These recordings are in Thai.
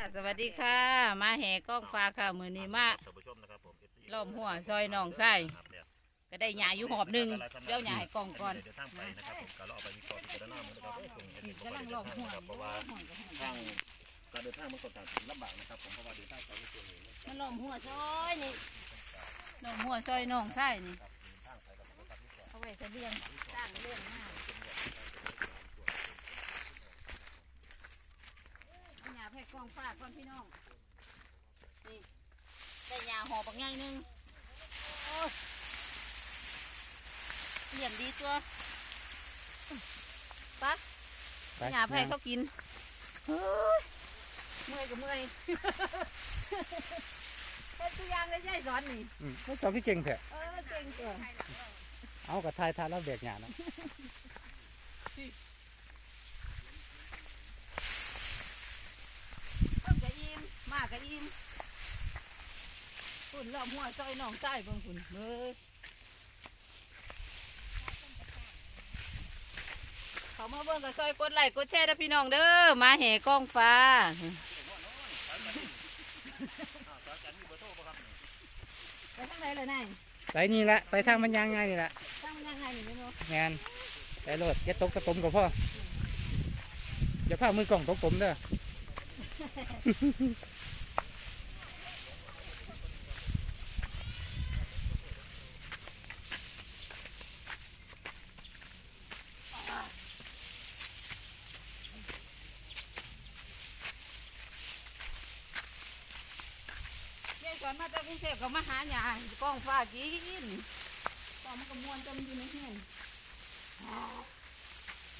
ค่ะสวัสดีค่ะ มาแห่กล้องฟ้าค่ะ มือนี้มาท่านผู้ชมนะครับผม FC ล้อมหัวซอยหนองไส้ครับเนี่ยก็ได้หยาอยู่หอบหนึ่งเดี๋ยวหยาให้กล้องก่อนเดี๋ยวทางไปนะครับผมก็เราเอาไปวิเคราะห์พิจารณามันนะครับเอ้ยตรงนี้กำลังล้อมหัวเพราะว่าทางการเดินทางมันก็ต่างลำบากนะครับผมเพราะว่าเดินทางไปในส่วนนี้เนี่ยมันล้อมหัวซอยนี่ล้อมหัวซอยหนองไส้นี่เอาไว้จะเลี้ยงสร้างเลี้ยงหน้าเอาหยาให้ กล้องฟ้าก่อนพี่น้อง นี่ได้หยาหอบักใหญ่หนึงโอ้ยเยี่ยมดีตัวไปะหยาให้เขากินเฮ้ยเมื่อยก็เมื่อยเฮ็ดตัวอย่างเลยยายสอนนี่อืมแล้วเจ้าพี่เก่งแท้เออเก่งตัวเอากระทายทานแล้วแบกหยานะ เพิ่มกะอิ่มมา กกะอิ่มฝุ่นล้อมหัวซอยหนองใต้เบิ่งฝุ่นเฮ้ยเขามาเบิ่งกับซอยกดไลค์กดแชร์นะพี่น้องเด้อมาแห่กล้องฟ้าไปทางไหนเลยนายไปนี่ละไปทางมันยางง่ายนี่ละทางมันยังไงนี่ไม่รู้งานไปโลดอย่าตกกระตมกับพ่ออย่าพามือกล่องตกผมเด้อ เยี่ยก่อน มาจากกรุงเทพก็มาหาหยากล้องฟ้ากินกล้องมันก็มวนจนอยู่ในเฮียน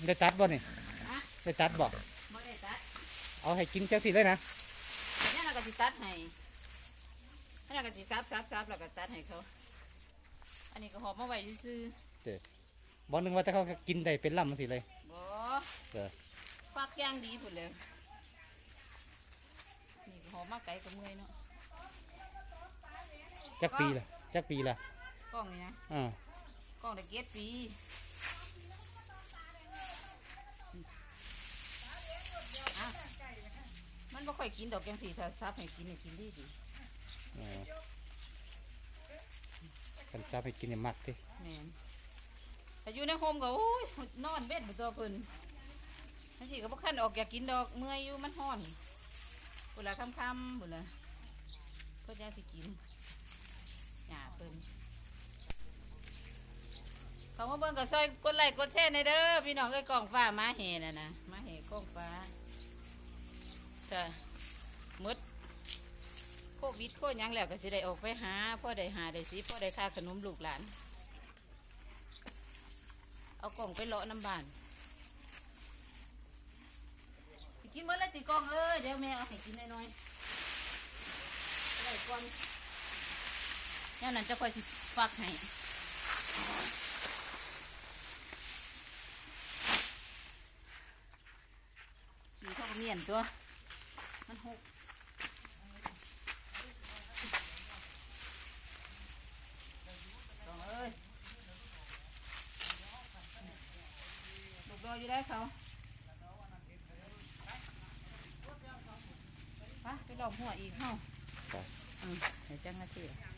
ได้ตัดบ่นี่ฮะได้ตัดบ่บ่ได้ตัดเอาให้กินเจ้าสิเลยนะเนี่ยเราก็สิตัดให้เนี่ยก็สิซับซับซับแล้วก็ตัดให้เขา อันนี้ก็หอบมาไว้ซื่อบ่นึงว่าแต่เขาก็กินได้เป็นลำสิเลยๆบ่เออฟักย่างดีพุ่นเลยนี่ก็หอบมาไกลก็เมื่อยเนาะ จักปีละจักปีละกล้องนี่นะอ่ากล้องได้เก็ดปีอะมันบ่ค่อยกินดอกจังสีถ้าซับให้กินให้กินดีดีเออกันจับให้กินเนี่ยมักติแม่นแต่อยู่ในโฮมก็โอ้ยนอนเบ็ดบ่ตัวเพิ่นนั่นสิก็บ่คันออกอยากกินดอกเมื่อยอยู่มันฮ้อนเวลาค่ำๆพุ่นล่ะเพิ่นยังสิกิน หญ้าเพิ่นเขามาเบิ่งก็ซอยกดไลค์กดแชร์ในอยเด้อพี่น้องเอ้ยกล้องฟ้ามาแห่น่ะนะมาแห่กล้องฟ้าจ้ะหมดโควิดโคยังแล้วก็สิได้ออกไปหาพ่อได้หาได้สิพ่อได้ค่าขนมลูกหลาน เอากล่องไปเลาะน้ำบานสิกินเมื่อไรตีกล่องเอ้ยเดี๋ยวแม่เอาให้กินน้อยๆอะไรก่อน แล้วนั้นจะคอยสิฟักให้ขี่เข้ากับเมียนตัว มันหกกล่องเอ้ยลูกดอยอยู่ได้เขาไปไปหลอมหัวอีกเฮาอืมเดี๋ยวจังนาทีละ